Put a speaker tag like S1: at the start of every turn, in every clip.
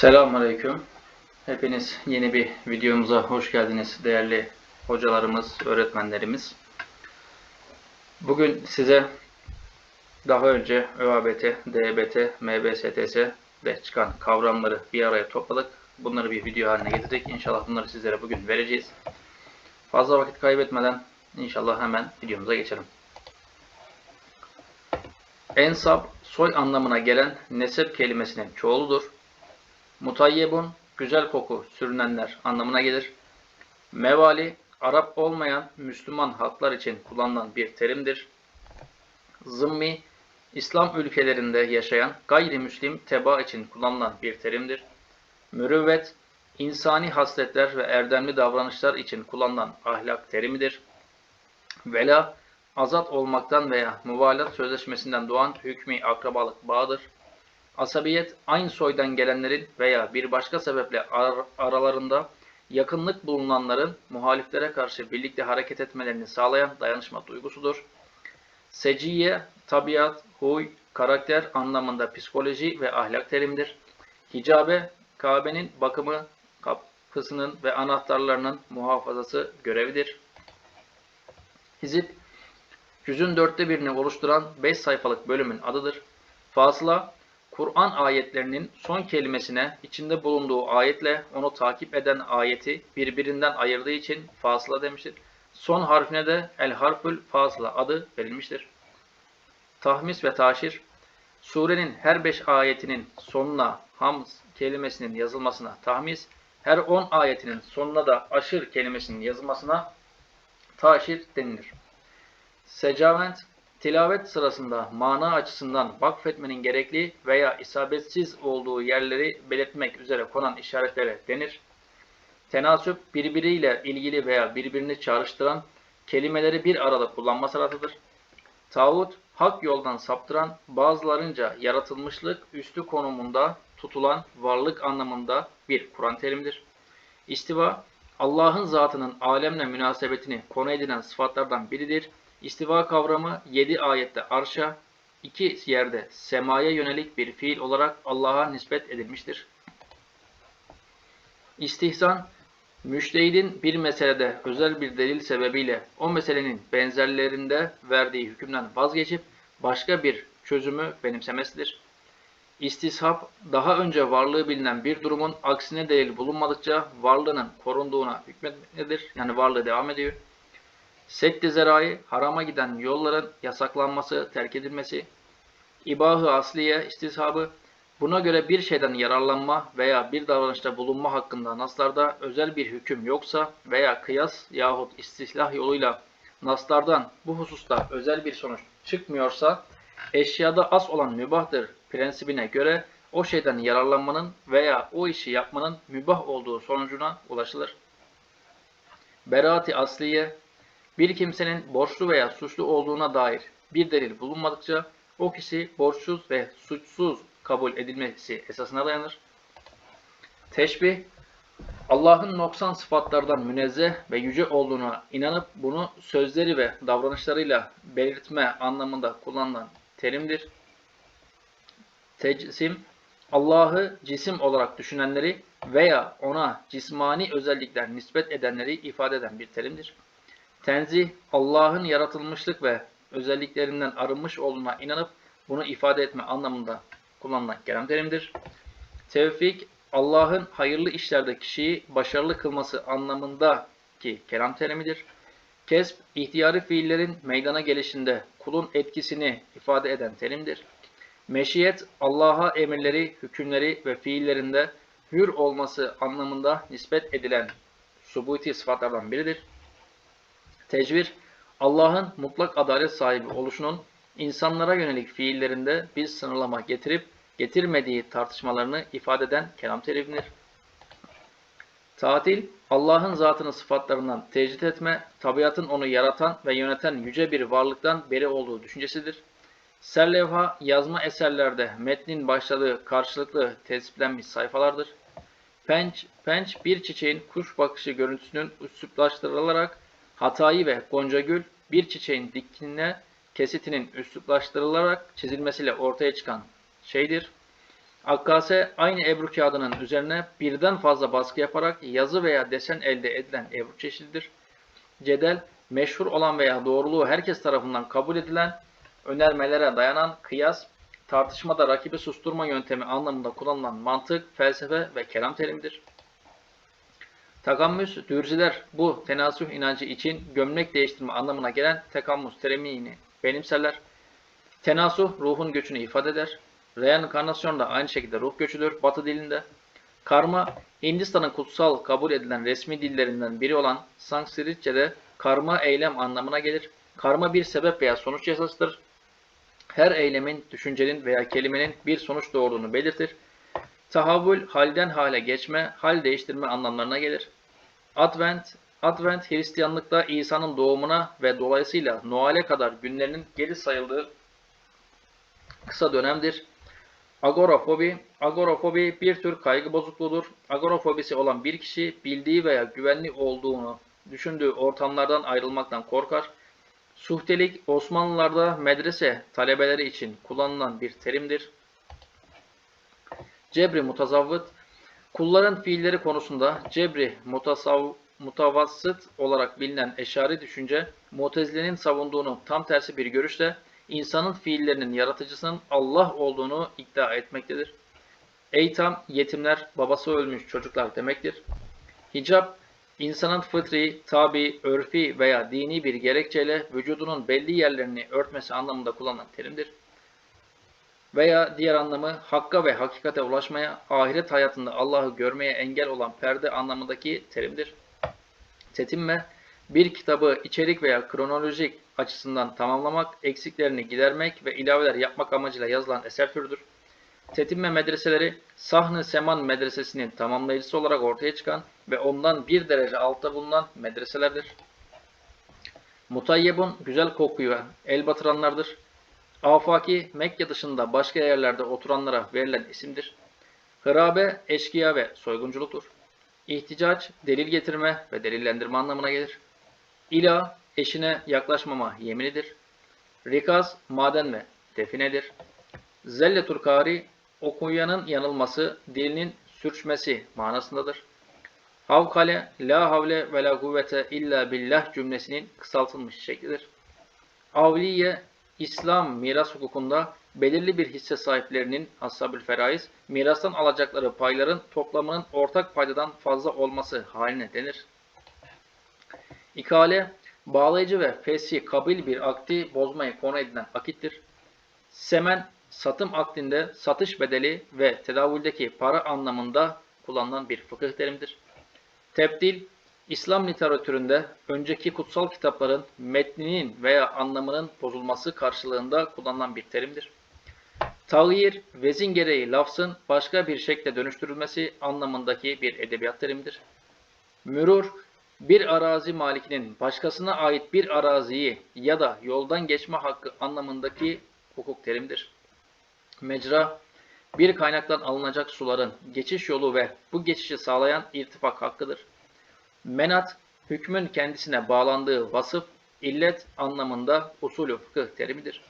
S1: Selamünaleyküm. Hepiniz yeni bir videomuza hoş geldiniz değerli hocalarımız, öğretmenlerimiz. Bugün size daha önce ÖABT, DBT, MBSTS'de çıkan kavramları bir araya topladık. Bunları bir video haline getirdik. İnşallah bunları sizlere bugün vereceğiz. Fazla vakit kaybetmeden inşallah hemen videomuza geçelim. Ensab, soy anlamına gelen nesep kelimesinin çoğuludur. Mutayyebun, güzel koku, sürünenler anlamına gelir. Mevali, Arap olmayan Müslüman halklar için kullanılan bir terimdir. Zımmi, İslam ülkelerinde yaşayan gayrimüslim teba için kullanılan bir terimdir. Mürüvvet, insani hasletler ve erdemli davranışlar için kullanılan ahlak terimidir. Vela, azat olmaktan veya muvalat sözleşmesinden doğan hükmü akrabalık bağıdır. Asabiyet, aynı soydan gelenlerin veya bir başka sebeple ar- aralarında yakınlık bulunanların muhaliflere karşı birlikte hareket etmelerini sağlayan dayanışma duygusudur. Seciye, tabiat, huy, karakter anlamında psikoloji ve ahlak terimdir. Hicabe, Kabe'nin bakımı, kapısının ve anahtarlarının muhafazası görevidir. Hizip, yüzün dörtte birini oluşturan 5 sayfalık bölümün adıdır. Fasıla, Kur'an ayetlerinin son kelimesine içinde bulunduğu ayetle onu takip eden ayeti birbirinden ayırdığı için fasıla demiştir. Son harfine de el harfül fasıla adı verilmiştir. Tahmis ve taşir Surenin her beş ayetinin sonuna hamz kelimesinin yazılmasına tahmis, her on ayetinin sonuna da aşır kelimesinin yazılmasına taşir denilir. Secavent Tilavet sırasında mana açısından vakfetmenin gerekli veya isabetsiz olduğu yerleri belirtmek üzere konan işaretlere denir. Tenasüp birbiriyle ilgili veya birbirini çağrıştıran kelimeleri bir arada kullanma sanatıdır. Tağut, hak yoldan saptıran, bazılarınca yaratılmışlık üstü konumunda tutulan varlık anlamında bir Kur'an terimidir. İstiva, Allah'ın zatının alemle münasebetini konu edinen sıfatlardan biridir İstiva kavramı 7 ayette arşa, 2 yerde semaya yönelik bir fiil olarak Allah'a nispet edilmiştir. İstihsan, müştehidin bir meselede özel bir delil sebebiyle o meselenin benzerlerinde verdiği hükümden vazgeçip başka bir çözümü benimsemesidir. İstishap, daha önce varlığı bilinen bir durumun aksine delil bulunmadıkça varlığının korunduğuna hükmetmedir. Yani varlığı devam ediyor. Seddi zerai, harama giden yolların yasaklanması, terk edilmesi, ibahı asliye, istishabı, buna göre bir şeyden yararlanma veya bir davranışta bulunma hakkında naslarda özel bir hüküm yoksa veya kıyas yahut istislah yoluyla naslardan bu hususta özel bir sonuç çıkmıyorsa, eşyada as olan mübahtır prensibine göre o şeyden yararlanmanın veya o işi yapmanın mübah olduğu sonucuna ulaşılır. Beraati asliye, bir kimsenin borçlu veya suçlu olduğuna dair bir delil bulunmadıkça o kişi borçsuz ve suçsuz kabul edilmesi esasına dayanır. Teşbih, Allah'ın noksan sıfatlardan münezzeh ve yüce olduğuna inanıp bunu sözleri ve davranışlarıyla belirtme anlamında kullanılan terimdir. Tecsim, Allah'ı cisim olarak düşünenleri veya ona cismani özellikler nispet edenleri ifade eden bir terimdir. Tenzih, Allah'ın yaratılmışlık ve özelliklerinden arınmış olduğuna inanıp bunu ifade etme anlamında kullanılan kelam terimdir. Tevfik, Allah'ın hayırlı işlerde kişiyi başarılı kılması anlamındaki kelam terimidir. Kesb, ihtiyari fiillerin meydana gelişinde kulun etkisini ifade eden terimdir. Meşiyet, Allah'a emirleri, hükümleri ve fiillerinde hür olması anlamında nispet edilen subuti sıfatlardan biridir. Tecvir, Allah'ın mutlak adalet sahibi oluşunun insanlara yönelik fiillerinde bir sınırlama getirip getirmediği tartışmalarını ifade eden kelam terimidir. Tatil, Allah'ın zatını sıfatlarından tecrit etme, tabiatın onu yaratan ve yöneten yüce bir varlıktan beri olduğu düşüncesidir. Serlevha, yazma eserlerde metnin başladığı karşılıklı tespitlenmiş sayfalardır. Penç, penç bir çiçeğin kuş bakışı görüntüsünün üsluplaştırılarak Hatayı ve Goncagül bir çiçeğin dikine kesitinin üsluplaştırılarak çizilmesiyle ortaya çıkan şeydir. Akkase aynı ebru kağıdının üzerine birden fazla baskı yaparak yazı veya desen elde edilen ebru çeşididir. Cedel, meşhur olan veya doğruluğu herkes tarafından kabul edilen, önermelere dayanan kıyas, tartışmada rakibi susturma yöntemi anlamında kullanılan mantık, felsefe ve kelam terimidir. Takammüs, dürziler bu tenasuh inancı için gömlek değiştirme anlamına gelen tekammüs terimini benimserler. Tenasuh ruhun göçünü ifade eder. Reenkarnasyon da aynı şekilde ruh göçüdür Batı dilinde. Karma, Hindistan'ın kutsal kabul edilen resmi dillerinden biri olan Sanskritçe'de karma eylem anlamına gelir. Karma bir sebep veya sonuç yasasıdır. Her eylemin, düşüncenin veya kelimenin bir sonuç doğurduğunu belirtir. Tahavvül, halden hale geçme, hal değiştirme anlamlarına gelir. Advent, Advent Hristiyanlıkta İsa'nın doğumuna ve dolayısıyla Noel'e kadar günlerinin geri sayıldığı kısa dönemdir. Agorafobi, agorafobi bir tür kaygı bozukluğudur. Agorafobisi olan bir kişi bildiği veya güvenli olduğunu düşündüğü ortamlardan ayrılmaktan korkar. Suhtelik Osmanlılarda medrese talebeleri için kullanılan bir terimdir. Cebri mutazavvıt, kulların fiilleri konusunda cebri mutasav, mutavassıt olarak bilinen eşari düşünce, Mutezile'nin savunduğunu tam tersi bir görüşle insanın fiillerinin yaratıcısının Allah olduğunu iddia etmektedir. Eytam, yetimler, babası ölmüş çocuklar demektir. Hicap, insanın fıtri, tabi, örfi veya dini bir gerekçeyle vücudunun belli yerlerini örtmesi anlamında kullanılan terimdir. Veya diğer anlamı hakka ve hakikate ulaşmaya, ahiret hayatında Allah'ı görmeye engel olan perde anlamındaki terimdir. Tetinme, bir kitabı içerik veya kronolojik açısından tamamlamak, eksiklerini gidermek ve ilaveler yapmak amacıyla yazılan eser türüdür. Tetinme medreseleri, Sahn-ı Seman medresesinin tamamlayıcısı olarak ortaya çıkan ve ondan bir derece altta bulunan medreselerdir. Mutayyebun, güzel kokuyu el batıranlardır. Afaki, Mekke dışında başka yerlerde oturanlara verilen isimdir. Hırabe, eşkıya ve soygunculuktur. İhticaç, delil getirme ve delillendirme anlamına gelir. İla, eşine yaklaşmama yeminidir. Rikaz, maden ve definedir. Zelletur kari, okuyanın yanılması, dilinin sürçmesi manasındadır. Havkale, la havle ve la kuvvete illa billah cümlesinin kısaltılmış şeklidir. Avliye, İslam miras hukukunda belirli bir hisse sahiplerinin ashab-ül feraiz, mirastan alacakları payların toplamının ortak paydadan fazla olması haline denir. İkale, bağlayıcı ve fesih kabil bir akdi bozmayı konu edilen akittir. Semen, satım akdinde satış bedeli ve tedavüldeki para anlamında kullanılan bir fıkıh terimdir. Tebdil, İslam literatüründe önceki kutsal kitapların metninin veya anlamının bozulması karşılığında kullanılan bir terimdir. Tağyir, vezin gereği lafzın başka bir şekle dönüştürülmesi anlamındaki bir edebiyat terimidir. Mürur, bir arazi malikinin başkasına ait bir araziyi ya da yoldan geçme hakkı anlamındaki hukuk terimdir. Mecra, bir kaynaktan alınacak suların geçiş yolu ve bu geçişi sağlayan irtifak hakkıdır. Menat, hükmün kendisine bağlandığı vasıf, illet anlamında usulü fıkıh terimidir.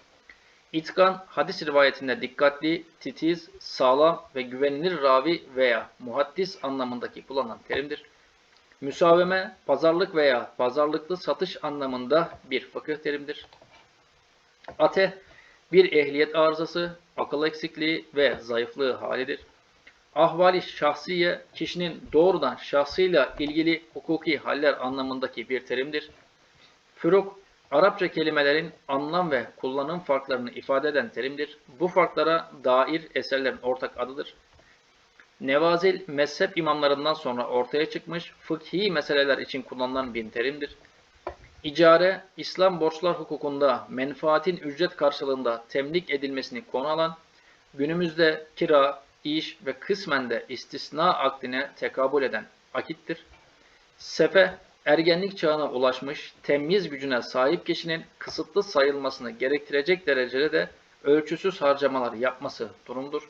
S1: İtkan, hadis rivayetinde dikkatli, titiz, sağlam ve güvenilir ravi veya muhaddis anlamındaki kullanılan terimdir. Müsaveme, pazarlık veya pazarlıklı satış anlamında bir fıkıh terimdir. Ate, bir ehliyet arızası, akıl eksikliği ve zayıflığı halidir. Ahvali şahsiye, kişinin doğrudan şahsıyla ilgili hukuki haller anlamındaki bir terimdir. Füruk, Arapça kelimelerin anlam ve kullanım farklarını ifade eden terimdir. Bu farklara dair eserlerin ortak adıdır. Nevazil, mezhep imamlarından sonra ortaya çıkmış fıkhi meseleler için kullanılan bir terimdir. İcare, İslam borçlar hukukunda menfaatin ücret karşılığında temlik edilmesini konu alan, günümüzde kira, iş ve kısmen de istisna akdine tekabül eden akittir. Sefe, ergenlik çağına ulaşmış, temyiz gücüne sahip kişinin kısıtlı sayılmasını gerektirecek derecede de ölçüsüz harcamalar yapması durumdur.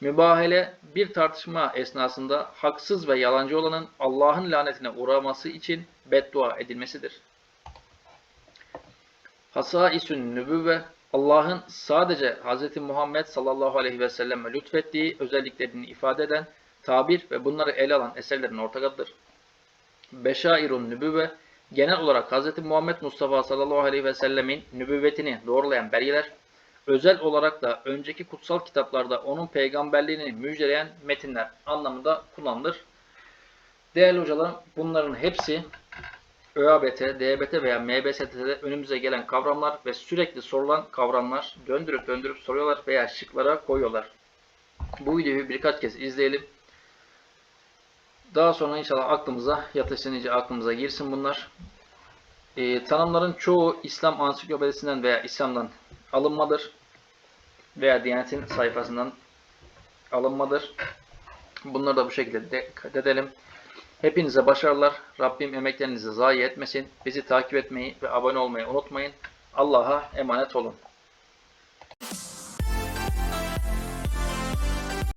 S1: Mübahele, bir tartışma esnasında haksız ve yalancı olanın Allah'ın lanetine uğraması için beddua edilmesidir. Hasaisün nübüvve, Allah'ın sadece Hz. Muhammed sallallahu aleyhi ve selleme lütfettiği özelliklerini ifade eden tabir ve bunları ele alan eserlerin ortak adıdır. Beşairun nübüvve genel olarak Hz. Muhammed Mustafa sallallahu aleyhi ve sellemin nübüvvetini doğrulayan belgeler, özel olarak da önceki kutsal kitaplarda onun peygamberliğini müjdeleyen metinler anlamında kullanılır. Değerli hocalarım bunların hepsi ÖABT, DBT veya MBST'de önümüze gelen kavramlar ve sürekli sorulan kavramlar döndürüp döndürüp soruyorlar veya şıklara koyuyorlar. Bu videoyu birkaç kez izleyelim. Daha sonra inşallah aklımıza yatışın iyice aklımıza girsin bunlar. Ee, tanımların çoğu İslam ansiklopedisinden veya İslam'dan alınmadır. Veya Diyanet'in sayfasından alınmadır. Bunları da bu şekilde dikkat edelim. Hepinize başarılar. Rabbim emeklerinizi zayi etmesin. Bizi takip etmeyi ve abone olmayı unutmayın. Allah'a emanet olun.